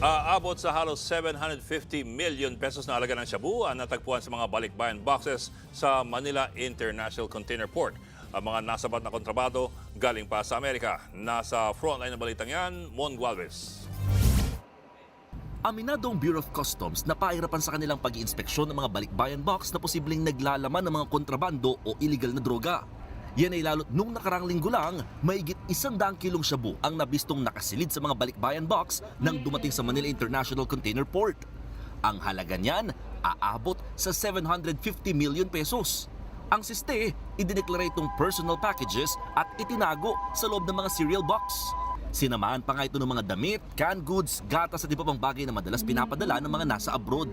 Aabot sa halos 750 million pesos na alaga ng shabu ang natagpuan sa mga balikbayan boxes sa Manila International Container Port. Ang mga nasabat na kontrabado galing pa sa Amerika. Nasa frontline ng balitang yan, Mon Gualvez. Aminadong Bureau of Customs na pairapan sa kanilang pag-iinspeksyon ng mga balikbayan box na posibleng naglalaman ng mga kontrabando o illegal na droga. Yan ay lalo't nung nakarang linggo lang, maigit isang daang kilong shabu ang nabistong nakasilid sa mga balikbayan box nang dumating sa Manila International Container Port. Ang halaga niyan, aabot sa 750 million pesos. Ang siste, idineklara itong personal packages at itinago sa loob ng mga cereal box. Sinamahan pa nga ito ng mga damit, canned goods, gatas at iba pang bagay na madalas pinapadala ng mga nasa abroad.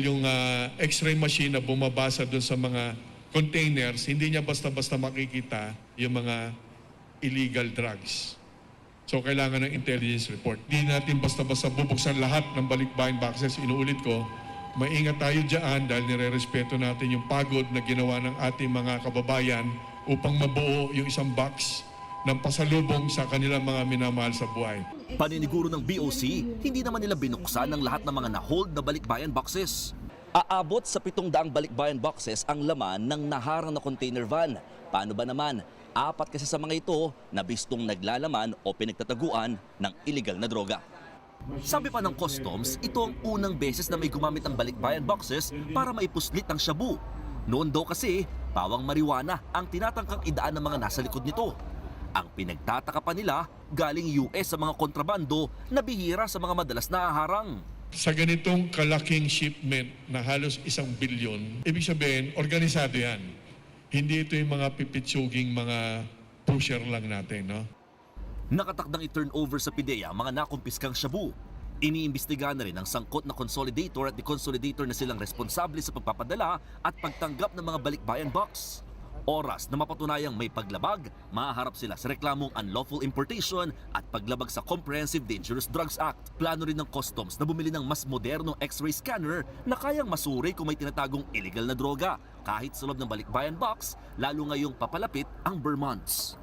Yung ah, x-ray machine na bumabasa doon sa mga containers, hindi niya basta-basta makikita yung mga illegal drugs. So kailangan ng intelligence report. Hindi natin basta-basta bubuksan lahat ng balikbayan boxes. Inuulit ko, maingat tayo dyan dahil nire-respeto natin yung pagod na ginawa ng ating mga kababayan upang mabuo yung isang box ng pasalubong sa kanilang mga minamahal sa buhay. Paniniguro ng BOC, hindi naman nila binuksan ang lahat ng mga na-hold na balikbayan boxes. Aabot sa pitong daang balikbayan boxes ang laman ng naharang na container van. Paano ba naman? Apat kasi sa mga ito na bistong naglalaman o pinagtataguan ng illegal na droga. Sabi pa ng customs, ito ang unang beses na may gumamit ng balikbayan boxes para maipuslit ang shabu. Noon daw kasi, pawang marijuana ang tinatangkang idaan ng mga nasa likod nito. Ang pinagtataka pa nila, galing US sa mga kontrabando na bihira sa mga madalas na harang. Sa ganitong kalaking shipment na halos isang bilyon, ibig sabihin, organisado yan. Hindi ito yung mga pipitsuging mga pusher lang natin, no? Nakatakdang i-turn over sa PIDEA mga nakumpiskang shabu. Iniimbestiga na rin ang sangkot na consolidator at deconsolidator na silang responsable sa pagpapadala at pagtanggap ng mga balikbayan box. Oras na mapatunayang may paglabag, maharap sila sa reklamong unlawful importation at paglabag sa Comprehensive Dangerous Drugs Act. Plano rin ng customs na bumili ng mas modernong x-ray scanner na kayang masuri kung may tinatagong illegal na droga kahit sa loob ng balikbayan box, lalo ngayong papalapit ang Vermonts.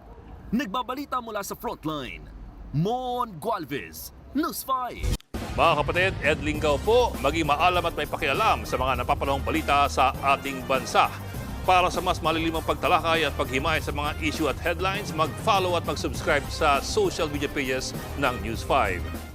Nagbabalita mula sa Frontline, Mon Gualvez, News 5. Mga kapatid, Ed Lingaw po, maging maalam at may pakialam sa mga napapanahong balita sa ating bansa. Para sa mas malilimang pagtalakay at paghimay sa mga issue at headlines, mag-follow at mag-subscribe sa social media pages ng News 5.